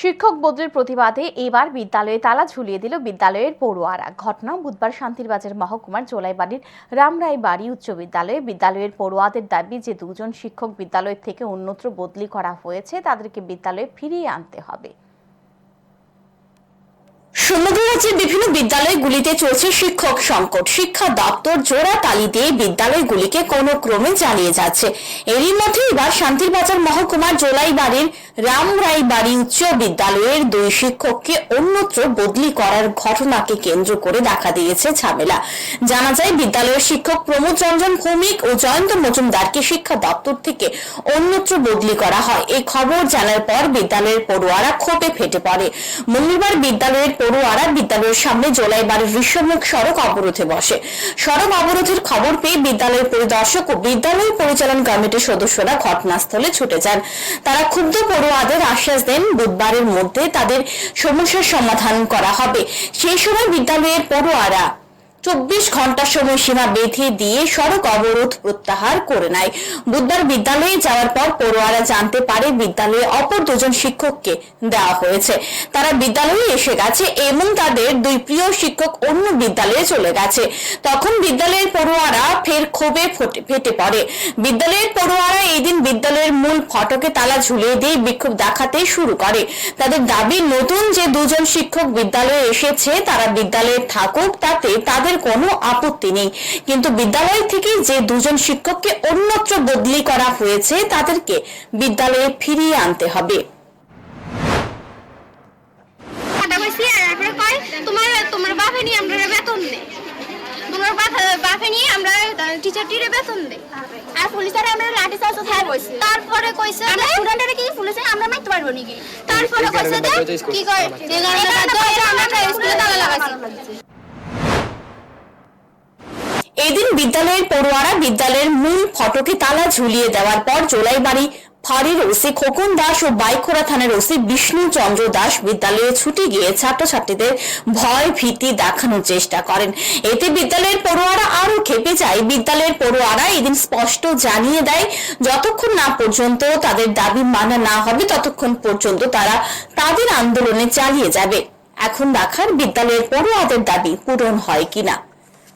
শিক্ষক বদলির প্রতিবাদে এবার বিদ্যালয়ে তালা ঝুলিয়ে দিল বিদ্যালয়ের পড়ুয়ারা। ঘটনা বুধবার শান্তিরবাজার মহকুমার জোলাইবাড়ির রামরাই বাড়ি উচ্চ বিদ্যালয়ে। বিদ্যালয়ের পড়ুয়াদের দাবি যে দুজন শিক্ষক বিদ্যালয় থেকে অন্যত্র বদলি করা হয়েছে, তাদেরকে বিদ্যালয়ে ফিরিয়ে আনতে হবে। রাজ্যের বিভিন্ন বিদ্যালয়গুলিতে চলছে শিক্ষক সংকট। শিক্ষা দপ্তর জোড়া তালি দিয়ে বিদ্যালয়গুলিকে কোনো ক্রমে চালিয়ে যাচ্ছে। এরই মধ্যে এবার শান্তিরবাজার মহকুমার জোলাইবাড়ির রামরাই বাড়ি উচ্চ বিদ্যালয়ের দুই শিক্ষককে অন্যত্র বদলি করার ঘটনাকে কেন্দ্র করে দেখা দিয়েছে ঝামেলা। জানা যায়, বিদ্যালয়ের শিক্ষক প্রমোদ রঞ্জন ভৌমিক ও জয়ন্ত মজুমদারকে শিক্ষা দপ্তর থেকে অন্যত্র বদলি করা হয়। এই খবর জানার পর বিদ্যালয়ের পড়ুয়ারা ক্ষোভে ফেটে পড়ে। মঙ্গলবার বিদ্যালয়ের পড়ুয়ারা বিদ্যালয়ের সামনে জোলাইবাড়ির বিশ্বমুখ সড়ক অবরোধে বসে। সড়ক অবরোধের খবর পেয়ে বিদ্যালয়ের পরিদর্শক ও বিদ্যালয় পরিচালন কমিটির সদস্যরা ঘটনাস্থলে ছুটে যান। তারা ক্ষুব্ধ পড়ুয়াদের আশ্বাস দেন, বুধবারের মধ্যে তাদের সমস্যার সমাধান করা হবে। সেই সময় বিদ্যালয়ের পড়ুয়ারা চব্বিশ ঘণ্টা সময়সীমা বেঁধে দিয়ে সড়ক অবরোধ প্রত্যাহার করে নেয়। বুধবার বিদ্যালয়ে যাওয়ার পর পড়ুয়ারা জানতে পারে বিদ্যালয়ে অপর দুজন শিক্ষককে দেওয়া হয়েছে। তারা বিদ্যালয়ে এসে গেছে এবং তাদের দুই প্রিয় শিক্ষক অন্য বিদ্যালয়ে চলে গেছে। তখন বিদ্যালয়ের পড়ুয়ারা ফের ক্ষোভে ফটে- পড়ে। বিদ্যালয়ের পড়ুয়ারা এই দিন বিদ্যালয়ের মূল ফটকে তালা ঝুলিয়ে দিয়ে বিক্ষোভ দেখাতে শুরু করে। তাদের দাবি, নতুন যে দুজন শিক্ষক বিদ্যালয়ে এসেছে, তারা বিদ্যালয়ে থাকুক, তাতে তাদের কোনো আপত্তি নেই। কিন্তু বিদ্যালয় থেকে যে দুজন শিক্ষককে অন্যত্র বদলি করা হয়েছে তাদেরকে বিদ্যালয়ে ফিরিয়ে আনতে হবে। আর তারপরে তোমার তোমার বাপে নিয়ে আমরা বেতন দে তোমার বাপে নিয়ে আমরা টিচার টিরে বেতন দে আর পুলিশের আমরা লাঠি চার্জ হ্যাঁ কইছে তারপরে কইছে আমরা স্টুডেন্টের কি পুলিশে? আমরা মাইতে পারব নাকি? তারপরে কইছে যে কি কয়? এগারোটা বাজে আমরা স্কুলে। তালা লাগাইছি। এদিন বিদ্যালয়ের পড়ুয়ারা বিদ্যালয়ের মূল ফটকে তালা ঝুলিয়ে দেওয়ার পর জোলাইবাড়ি ফাঁড়ির ওসি খোকন দাস ও বাইখোরা থানার ওসি বিষ্ণু চন্দ্র দাস বিদ্যালয়ে ছুটে গিয়ে ছাত্রছাত্রীদের ভয় ভীতি দেখানোর চেষ্টা করেন। এতে বিদ্যালয়ের পড়ুয়ারা আরও খেপে যায়। বিদ্যালয়ের পড়ুয়ারা এদিন স্পষ্ট জানিয়ে দেয়, যতক্ষণ না পর্যন্ত তাদের দাবি মানা না হবে, ততক্ষণ পর্যন্ত তারা তাদের আন্দোলনে চালিয়ে যাবে। এখন দেখার বিদ্যালয়ের পড়ুয়াদের দাবি পূরণ হয় কিনা।